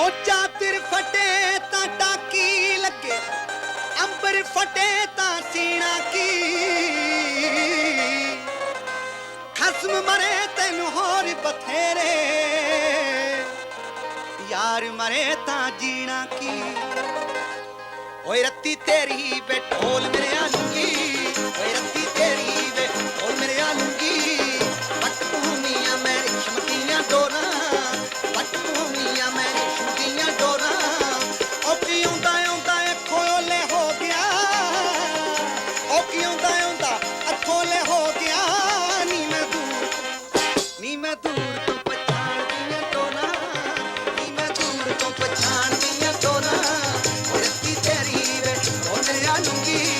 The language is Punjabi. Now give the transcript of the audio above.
ਉਹ ਚਾਦਰ ਫਟੇ ਤਾਂ ਟਾਕੀ ਲੱਗੇ, ਅੰਬਰ ਫਟੇ ਤਾਂ ਸੀਣਾ ਕੀ। ਖਸਮ ਮਰੇ ਤੈਨੂੰ ਹੋਰ ਬਥੇਰੇ, ਯਾਰ ਮਰੇ ਤਾਂ ਜੀਣਾ ਕੀ। ਓਏ ਰੱਤੀ ਤੇਰੀ ਬੇਟੋਲ ਮੇਰੇ ਆਲੂਗੀ, ਓਏ ਰੱਤੀ ਤੇਰੀ ਬੇਟੋਲ ਮੇਰੇ ਆਲੂਗੀ। ਪਟ ਭੂਮੀਆਂ ਮੈਂ ਰਿਸ਼ਮਤੀਆਂ ਡੋਰਾਂ ਪਟ ਭੂਮੀਆਂ ਮੈਂ ਲੋਕੀ ਆਉਂਦਾ? ਆਉਂਦਾ ਅੱਖੋਂ ਲੈ ਹੋ ਗਿਆ। ਨੀ ਮੈਂ ਦੂਰ, ਨੀ ਮੈਂ ਦੂਰ ਤੋਂ ਪਛਾਣਦੀਆਂ ਤੋਂ ਨਾ ਨੀ ਮੈਂ ਦੂਰ ਤੋਂ ਪਛਾਣਦੀਆਂ ਤੋਂ ਨਾ ਉਹ ਰੱਤੀ ਤੇਰੀ ਵੇ ਉਹਨੇ ਆਲੂਗੀ